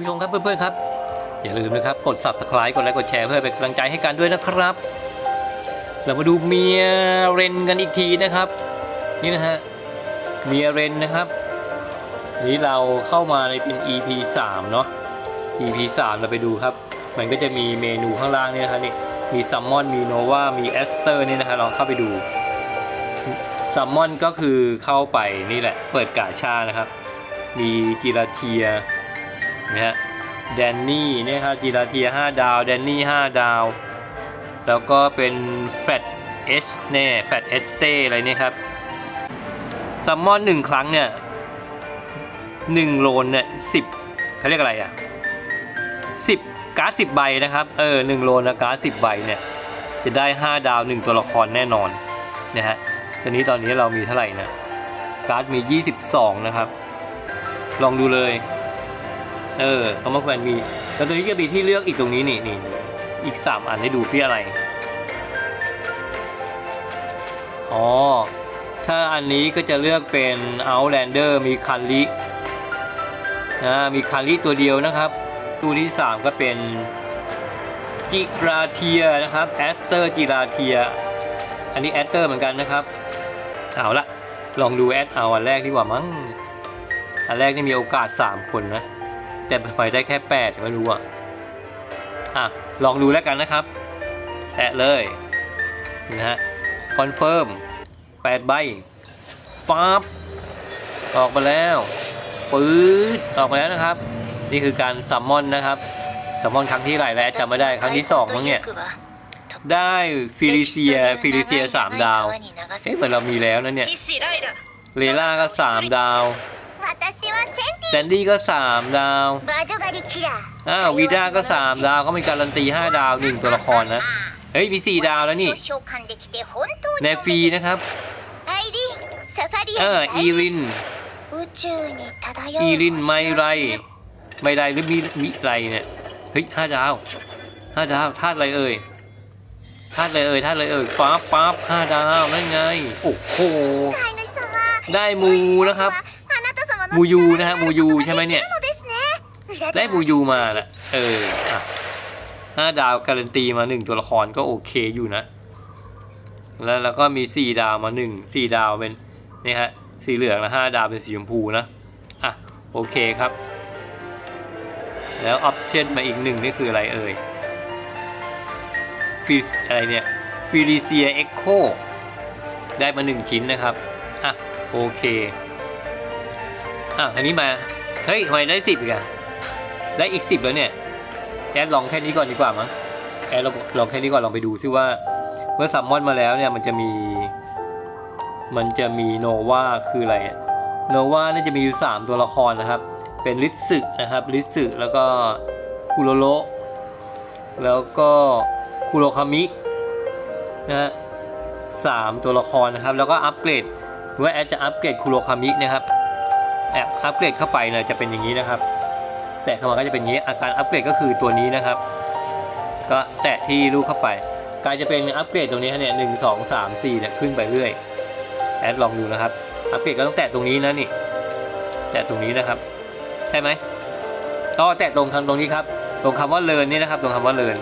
ผู้ชมครับเพื่อนๆครับ อย่าลืมนะครับ กด subscribe กดไลค์กดแชร์เพื่อเป็นกำลังใจให้กันด้วยนะครับ เรามาดูเมียเรนกันอีกทีนะครับ นี่นะฮะเมียเรนนะครับ นี้เราเข้ามาในเป็น EP 3 เนาะ EP 3 เราไปดูครับ มันก็จะมีเมนูข้างล่างเนี่ยนะครับนี่มีซัมมอนมีโนวามีแอสเตอร์นี่นะครับลองเข้าไปดูซัมมอนก็คือเข้าไปนี่แหละ เปิดกาชานะครับ มีจิราเทีย นะฮะแดนนี่เนี่ยครับจิราเทีย 5 ดาว แดนนี่ 5 ดาว แล้วก็เป็นแฟตเอชแน่แฟตเอสเตอะไรเนี่ยครับซัมมอนหนึ่งครั้งเนี่ยหนึ่งโลนเนี่ยสิบเขาเรียกอะไรอะสิบการ์ดสิบใบนะครับ เออหนึ่งโลนนะการ์ดสิบใบเนี่ย จะได้ 5 ดาว 1 ตัวละครแน่นอนนะฮะตอนนี้ตอนนี้เรามีเท่าไหร่นะการ์ดมี 22 นะครับ ลองดูเลย เออสมมติแมนมีแล้วตอนนี้ก็มีที่เลือกอีกตรงนี้นี่นี่นี่อีก3อันให้ดูที่อะไร อ๋อ ถ้าอันนี้ก็จะเลือกเป็น Outlander มีคันลินะมีคันลิตัวเดียวนะครับ ตัวที่ 3 ก็เป็นจิราเทียนะครับแอสเตอร์จิราเทีย อันนี้แอสเตอร์เหมือนกันนะครับ เอาละลองดูแอดเอาอันแรกดีกว่ามั้ง อันแรกนี่มีโอกาส 3 คนนะ แต่ไปได้แค่8ไม่รู้อะอะ ลองดูแล้วกันนะครับ แตะเลยนะฮะคอนเฟิร์ม8ใบฟับออกมาแล้วปื๊ดออกมาแล้วนะครับ นี่คือการซัมมอนนะครับซัมมอนครั้งที่ไหนแล้วจำไม่ได้ครั้งที่สองมั้งเนี่ยได้ฟิลิเซียฟิลิเซีย3ดาวเอ๊ะเหมือนเรามีแล้วนะเนี่ยเลล่าก็3ดาว แซนดี้ก็ 3 ดาวอ้าววีด้าก็ 3 ดาวเขามีการันตี 5 ดาว 1 ตัวละครนะ เฮ้ยมี 4 ดาวแล้วนี่เนฟีนะครับอ่าอีริน อีรินไมไร ไมไรหรือมิมิไรเนี่ย เฮ้ย5ดาว5ดาวธาตุอะไรเอ่ยธาตุอะไรเอ่ยธาตุอะไรเอ่ยฟ้าปั๊บ5ดาวนั่นไง โอ้โหได้มูนะครับ มูยูนะฮะมูยูใช่ไหมเนี่ย ได้มูยูมาแหละเอออะห้าดาวการันตีมาหนึ่งตัวละครก็โอเคอยู่นะ แล้วแล้วก็มีสี่ดาวมาหนึ่งสี่ดาวเป็นนี่ฮะสีเหลืองแล้วห้าดาวเป็นสีชมพูนะอะโอเคครับ แล้วออปชั่นมาอีกหนึ่งนี่คืออะไรเอ่ยฟิอะไรเนี่ยฟิลิเซียเอ็กโคได้มาหนึ่งชิ้นนะครับ อะ โอเค อะทีนี้มา เฮ้ยทำไมได้สิบอีกอะได้อีกสิบแล้วเนี่ยแอดลองแค่นี้ก่อนดีกว่ามั้งแอดลองลองแค่นี้ก่อนลองไปดูซิว่า เมื่อซัมมอนมาแล้วเนี่ยมันจะมี มันจะมีโนวาคืออะไรโนวาเนี่ยจะมีอยู่สามตัวละครนะครับ เป็นลิสึนะครับลิสึแล้วก็คุโรโรแล้วก็คุโรคามินะฮะสามตัวละครนะครับ แล้วก็อัปเกรดว่าแอดจะอัปเกรดคุโรคามินะครับ แอบอัปเกรดเข้าไปเนี่ยจะเป็นอย่างนี้นะครับ แตะเข้ามาก็จะเป็นอย่างนี้ อาการอัปเกรดก็คือตัวนี้นะครับ ก็แตะที่ลูกเข้าไปกลายจะเป็นอัปเกรดตรงนี้เนี่ยหนึ่งสองสามสี่เนี่ยขึ้นไปเรื่อยแอดลองดูนะครับ อัปเกรดก็ต้องแตะตรงนี้นะนี่ แตะตรงนี้นะครับ ใช่ไหมก็แตะตรงทางตรงนี้ครับ ตรงคำว่าเลินนี่นะครับ ตรงคำว่าเลิน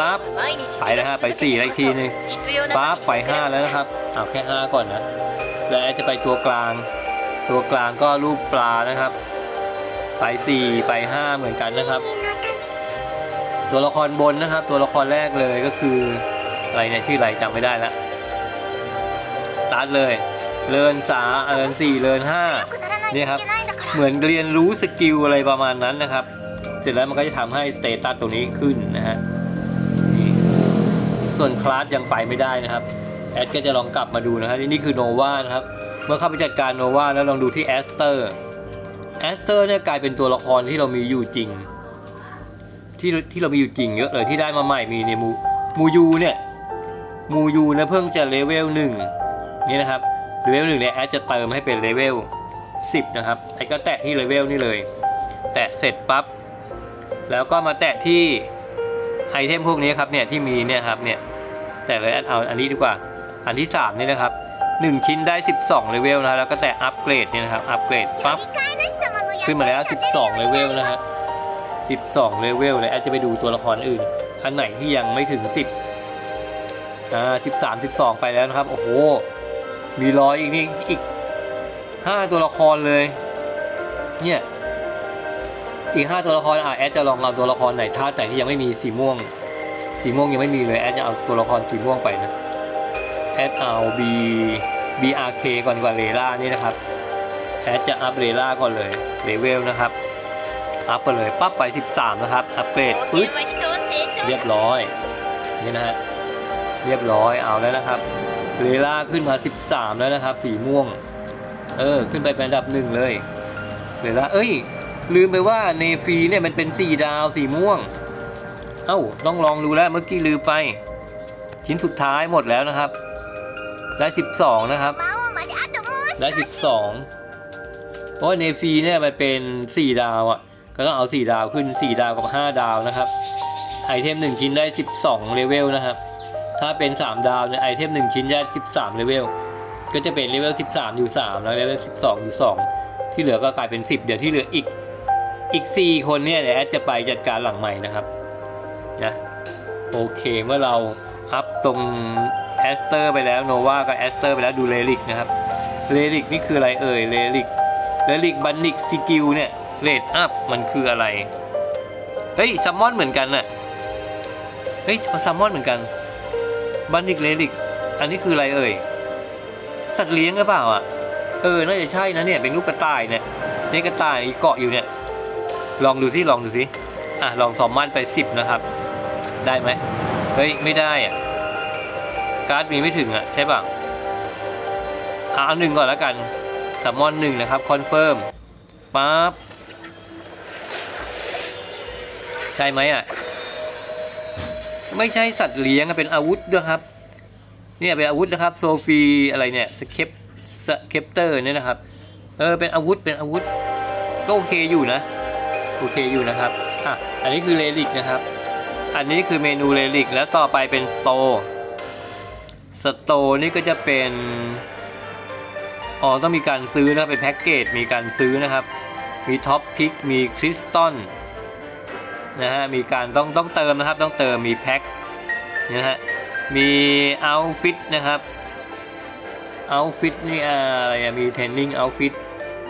ปั๊บไปนะฮะไปสี่แล้วอีกทีหนึงปั๊บไปห้าแล้วนะครับ เอาแค่ห้าก่อนนะ แล้วแอดจะไปตัวกลาง ตัวกลางก็รูปปลานะครับ ไปสี่ไปห้าเหมือนกันนะครับ ตัวละครบนนะครับ ตัวละครแรกเลยก็คืออะไรเนี่ยชื่ออะไรจำไม่ได้ละสตาร์ทเลยเลินสาเลินสี่เลินห้าเนี่ยครับเหมือนเรียนรู้สกิลอะไรประมาณนั้นนะครับ เสร็จแล้วมันก็จะทำให้สเตตัสตรงนี้ขึ้นนะฮะส่วนคลาสยังไปไม่ได้นะครับ แอดก็จะลองกลับมาดูนะครับนี่คือโนวานะครับ มื่อเข้าไปจัดการโนวาแล้วลองดูที่แอสเตอร์แอสเตอร์เนี่ยกลายเป็นตัวละครที่เรามีอยู่จริง ที่ที่เรามีอยู่จริงเยอะเลยที่ได้มาใหม่มีเนี่ยมูมูยูเนี่ยมูยูเนี่ยเพิ่งจะเลเวลหนึ่งนี่นะครับเลเวลหนึ่งเนี่ยแอดจะเติมให้เป็นเลเวลสิบนะครับไอ้ก็แตะที่เลเวลนี่เลย แตะเสร็จปั๊บแล้วก็มาแตะที่ไอเทมพวกนี้ครับเนี่ยที่มีเนี่ยครับเนี่ยแตะเลยแอดเอาอันนี้ดีกว่าอันที่สามนี่นะครับ หนึ่งชิ้นได้ 12เลเวลนะแล้วก็แตะอัปเกรดเนี่ยนะครับอัปเกรดปั๊บขึ้นมาแล้ว 12เลเวลนะฮะ12เลเวลเลยแอดจะไปดูตัวละครอื่น อันไหนที่ยังไม่ถึง 10อ่า13 12 ไปแล้วนะครับ โอ้โห มีร้อยอีกนี่อีก 5 ตัวละครเลย เนี่ยอีก 5 ตัวละครอะแอดจะลองเอาตัวละครไหนท่าไหนที่ยังไม่มีสีม่วง สีม่วงยังไม่มีเลยแอดจะเอาตัวละครสีม่วงไปนะ แอดเอา B BRK ก่อนกว่าเลล่านี่นะครับแอดจะอัพเลล่าก่อนเลยเลเวลนะครับอัพไปเลยปั๊บไป 13 นะครับ อัปเกรดปึ๊บเรียบร้อย นี่นะฮะเรียบร้อยเอาแล้วนะครับเลล่าขึ้นมา 13 แล้วนะครับ สีม่วง เออ ขึ้นไปเป็นดับหนึ่งเลยเลล่าเอ้ย ลืมไปว่าเนฟีเนี่ยมันเป็นสีดาวสีม่วง เอ้า ต้องลองดูแล้วเมื่อกี้ลืมไป ชิ้นสุดท้ายหมดแล้วนะครับ ได้สิบสองนะครับ ได้สิบสองเพราะในฟรีเนี่ยมันเป็นสี่ดาวอะ่ะ ก็ต้องเอาสี่ดาวขึ้นสี่ดาวกับห้าดาวนะครับ ไอเทมหนึ่งชิ้นได้สิบสองเลเวลนะครับ ถ้าเป็นสามดาวเนี่ยไอเทมหนึ่งชิ้นได้สิบสามเลเวล ก็จะเป็นเลเวลสิบสามอยู่สามแล้วเลเวลสิบสองอยู่สองที่เหลือก็กลายเป็นสิบเดี๋ยวที่เหลืออีกอีกสี่คนเนี่ยแอดจะไปจัดการหลังใหม่นะครับนะโอเคเมื่อเราอัพตรง แอสเตอร์ไปแล้วโนวากับแอสเตอร์ไปแล้วดูเลลิกนะครับเลลิกนี่คืออะไรเอ่ยเลลิกเลลิกบันนิกสกิลเนี่ยเรทอัพมันคืออะไร เฮ้ยซัมมอนเหมือนกันน่ะเฮ้ยซัมมอนเหมือนกันบันนิกเลลิกอันนี้คืออะไรเอ่ยสัตว์เลี้ยงหรือเปล่าอะเออน่าจะใช่นะเนี่ยเป็นลูกกระต่ายเนี่ยนี่กระต่ายเกาะอยู่เนี่ยลองดูสิลองดูสิอะลองซอมมันไปสิบนะครับ ได้ไหมเฮ้ยไม่ได้อะ การ์ดมีไม่ถึงอะใช่ป่ะเอาหนึ่งก่อนแล้วกันสมมอนหนึ่งนะครับคอนเฟิร์มปั๊บใช่ไหมอะ ไม่ใช่สัตว์เลี้ยงอะเป็นอาวุธด้วยครับเนี่ยเป็นอาวุธนะครับโซฟีอะไรเนี่ยสเคปสเคปเตอร์เนี่ยนะครับเออเป็นอาวุธเป็นอาวุธ ก็โอเคอยู่นะโอเคอยู่นะครับอะอันนี้คือเลลิกนะครับ อันนี้คือเมนูเลลิกแล้วต่อไปเป็นสโตร์ สโตนี่ก็จะเป็นอ๋อต้องมีการซื้อนะครับเป็นแพ็กเกจมีการซื้อนะครับ มีท็อปพิกมีคริสตัลนะฮะมีการต้องต้องเติมนะครับต้องเติมมีแพ็คนะฮะมีเอาฟิตนะครับเอาฟิตนี่อะไรอะมีเทรนนิ่งเอาฟิต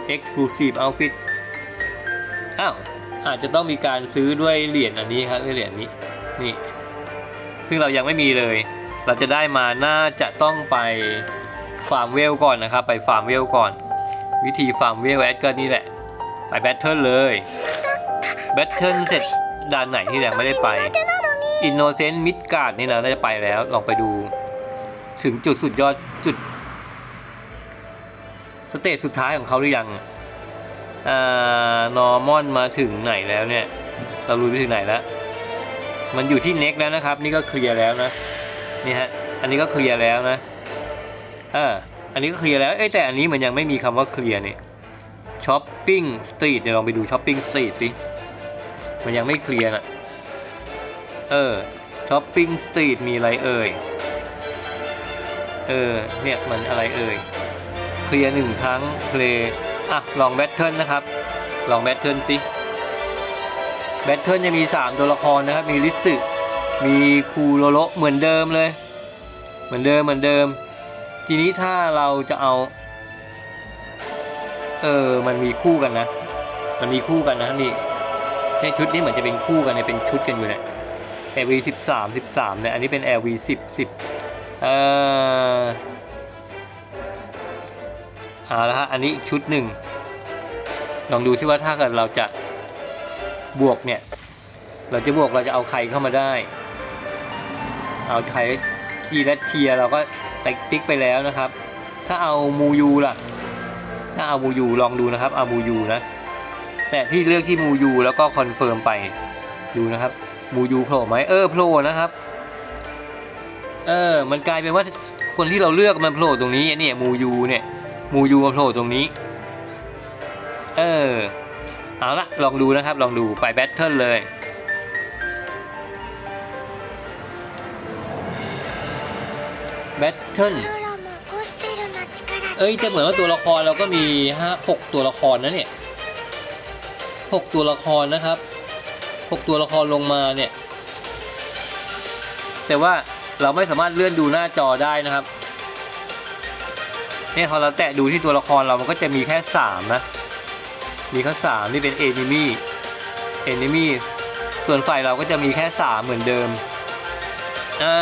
เอ็กซ์คลูซีฟเอาฟิตอ้าวอาจจะต้องมีการซื้อด้วยเหรียญอันนี้ครับด้วยเหรียญนี้นี่ซึ่งเรายังไม่มีเลย เราจะได้มาน่าจะต้องไปฟาร์มเวลก่อนนะครับ ไปฟาร์มเวลก่อน วิธีฟาร์มเวลแอดก็นี่แหละ ไปแบทเทิลเลยแบทเทิลเสร็จด่านไหนที่ยังไม่ได้ไปอินโนเซนต์มิดการ์ดนี่นะน่าจะไปแล้วลองไปดู ถึงจุดสุดยอดจุด สเตจสุดท้ายของเขาหรือยังอ่านอร์มอนมาถึงไหนแล้วเนี่ย เรารู้ไปถึงไหนแล้ว มันอยู่ที่เน็กแล้วนะครับ นี่ก็เคลียร์แล้วนะ นี่ฮะ อันนี้ก็เคลียร์แล้วนะ เออ อันนี้ก็เคลียร์แล้ว เอ้ยแต่อันนี้มันยังไม่มีคำว่าเคลียร์นี่ช้อปปิ้งสตรีท เดี๋ยวลองไปดูช้อปปิ้งสตรีทสิ มันยังไม่เคลียร์นะเออ ช้อปปิ้งสตรีทมีอะไรเอ่ย เออ เนี่ยมันอะไรเอ่ย เคลียร์หนึ่งครั้ง เพลย์อะ ลองแบทเทิลนะครับ ลองแบทเทิลสิ แบทเทิลจะมี 3 ตัวละครนะครับ มีลิสึ มีคูโรโรเหมือนเดิมเลย เหมือนเดิมเหมือนเดิม ทีนี้ถ้าเราจะเอา เออ มันมีคู่กันนะ มันมีคู่กันนะนี่ในชุดนี้เหมือนจะเป็นคู่กันเนี่ยเป็นชุดกันอยู่เนี่ย LV 13 13เนี่ยอันนี้เป็น LV 10 10เอ่อเอาละฮะอันนี้อีกชุดหนึ่งลองดูซิว่าถ้าเกิดเราจะบวกเนี่ย เราจะบวกเราจะเอาใครเข้ามาได้ เอาใครทีและเทียเราก็ติ๊กติ๊กไปแล้วนะครับ ถ้าเอามูยูล่ะ ถ้าเอามูยูลองดูนะครับเอามูยูนะแต่ที่เลือกที่มูยูแล้วก็คอนเฟิร์มไปดูนะครับมูยูโผล่ไหมเออโผล่นะครับเออมันกลายเป็นว่าคนที่เราเลือกมันโผล่ตรงนี้เนี่ยมูยูเนี่ยมูยูมาโผล่ตรงนี้ เออเอาละลองดูนะครับ ลองดูไปแบทเทิลเลย แบทเทิลเอ้ยจะเหมือนว่าตัวละครเราก็มีห้าหกตัวละครนะเนี่ยหกตัวละครนะครับหกตัวละครลงมาเนี่ย แต่ว่าเราไม่สามารถเลื่อนดูหน้าจอได้นะครับเนี่ยพอเราแตะดูที่ตัวละครเรามันก็จะมีแค่สามนะ มีแค่สามที่เป็นเอนิมี่เอนิมี่ส่วนฝ่ายเราก็จะมีแค่สามเหมือนเดิม อ่า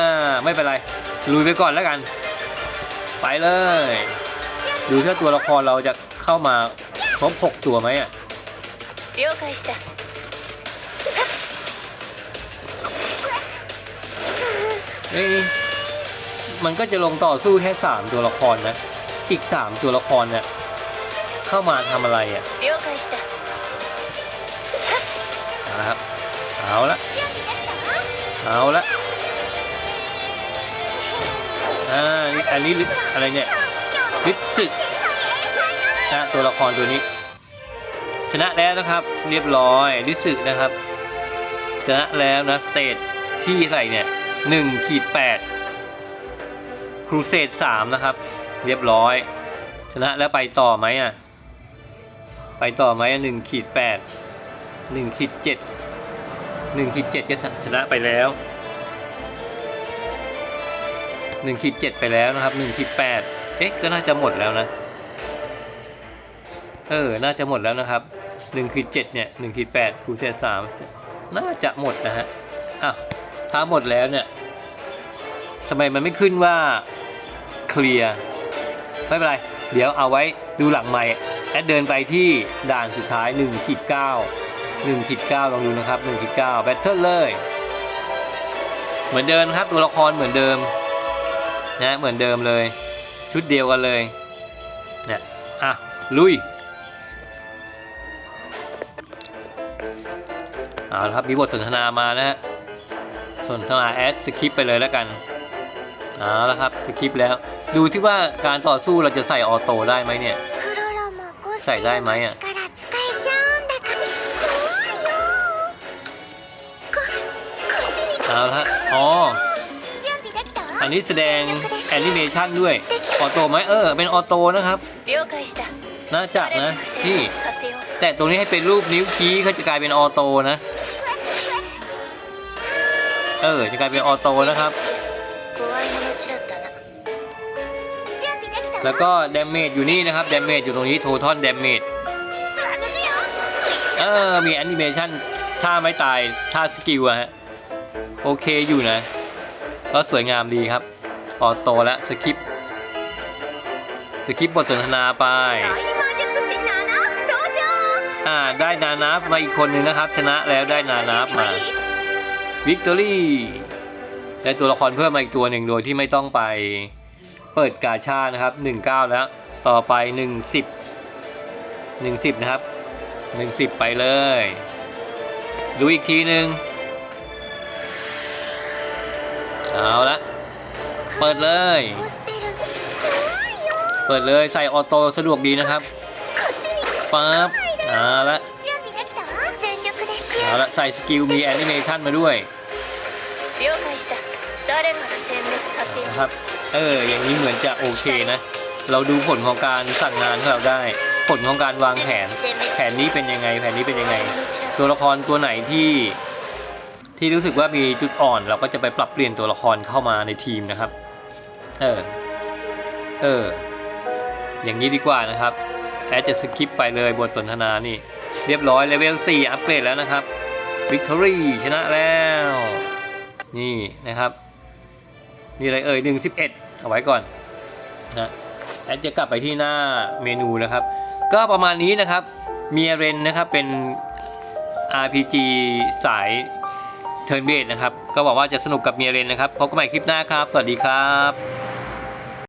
ไม่เป็นไร ลุยไปก่อนแล้วกัน ไปเลย ดูถ้าตัวละครเราจะเข้ามาครบหกตัวไหมอะเอ้มันก็จะลงต่อสู้แค่สามตัวละครนะ อีกสามตัวละครเนี่ยเข้ามาทำอะไรอะเอาละเอาละเอาละ อ่าอันนี้อะไรเนี่ยลิสึกนะตัวละครตัวนี้ ชนะแล้วนะครับ เรียบร้อยลิสึกนะครับ ชนะแล้วนะสเตจที่ไรเนี่ยหนึ่งขีดแปดครูเสดสามนะครับ เรียบร้อย ชนะแล้วไปต่อไหมอะ ไปต่อไหมหนึ่งขีดแปดหนึ่งขีดเจ็ดหนึ่งขีดเจ็ดก็ชนะไปแล้ว หนึ่งขีดเจ็ดไปแล้วนะครับหนึ่งขีดแปดเอ๊ะก็น่าจะหมดแล้วนะ เออ น่าจะหมดแล้วนะครับหนึ่งขีดเจ็ดเนี่ยหนึ่งขีดแปดครูเสดสามน่าจะหมดนะฮะอ้าวถ้าหมดแล้วเนี่ยทำไมมันไม่ขึ้นว่าเคลียร์ไม่เป็นไร เดี๋ยวเอาไว้ดูหลังใหม่แอดเดินไปที่ด่านสุดท้าย1ขีด9 1ขีด9ลองดูนะครับ1ขีด9แบทเทิลเลย เหมือนเดิมครับตัวละครเหมือนเดิม นะเหมือนเดิมเลย ชุดเดียวกันเลยเนี่ยอะ ลุยเอาละครับมีบทสนทนามานะฮะสนทนาแอดสคริปไปเลยแล้วกันเอาละครับสคริปแล้ว ดูที่ว่าการต่อสู้เราจะใส่ออโต้ได้ไหมเนี่ย ใส่ได้ไหมอะเอาละอ๋อ อันนี้แสดงแอนิเมชันด้วย ออโต้ไหมเออ เป็นออโต้นะครับน่าจักนะนี่แต่ตรงนี้ให้เป็นรูปนิ้วชี้เขาจะกลายเป็นออโต้นะ เออ จะกลายเป็นออโต้นะครับ แล้วก็เดมเมจอยู่นี่นะครับเดมเมจอยู่ตรงนี้โททอนเดมเมจเออ มีแอนิเมชันท่าไม่ตายท่าสกิลอะฮะ โอเคอยู่นะ ก็สวยงามดีครับออโต้และสคริปสคริปบทสนทนาไป อ่าได้นานาฟมาอีกคนนึงนะครับ ชนะแล้วได้นานาฟมาวิกตอรี่ได้ตัวละครเพิ่มมาอีกตัวหนึ่งโดยที่ไม่ต้องไปเปิดกาชานะครับ 19 แล้ว ต่อไป 110 110 นะครับ 110 ไปเลย ดูอีกทีหนึ่ง เอาละ เปิดเลย เปิดเลยใส่ออโต้สะดวกดีนะครับปั๊บเอาละเอาละใส่สกิลมีแอนิเมชันมาด้วยนะครับเอออย่างนี้เหมือนจะโอเคนะ เราดูผลของการสั่งงานของเราได้ ผลของการวางแผน แผนนี้เป็นยังไง แผนนี้เป็นยังไง ตัวละครตัวไหนที่ ที่รู้สึกว่ามีจุดอ่อนเราก็จะไปปรับเปลี่ยนตัวละครเข้ามาในทีมนะครับ เออ เออ อย่างนี้ดีกว่านะครับแอดจะสคิปไปเลยบทสนทนานี่ เรียบร้อยเลเวล 4 อัปเกรดแล้วนะครับ Victory ชนะแล้ว นี่นะครับ นี่อะไรเอ่ย1 11 เอาไว้ก่อนนะแอดจะกลับไปที่หน้าเมนูนะครับ ก็ประมาณนี้นะครับเมียเรนนะครับเป็น RPG สาย เทิร์นเบสนะครับ ก็บอกว่าจะสนุกกับเมียเรนนะครับ พบกันใหม่คลิปหน้าครับ สวัสดีครับ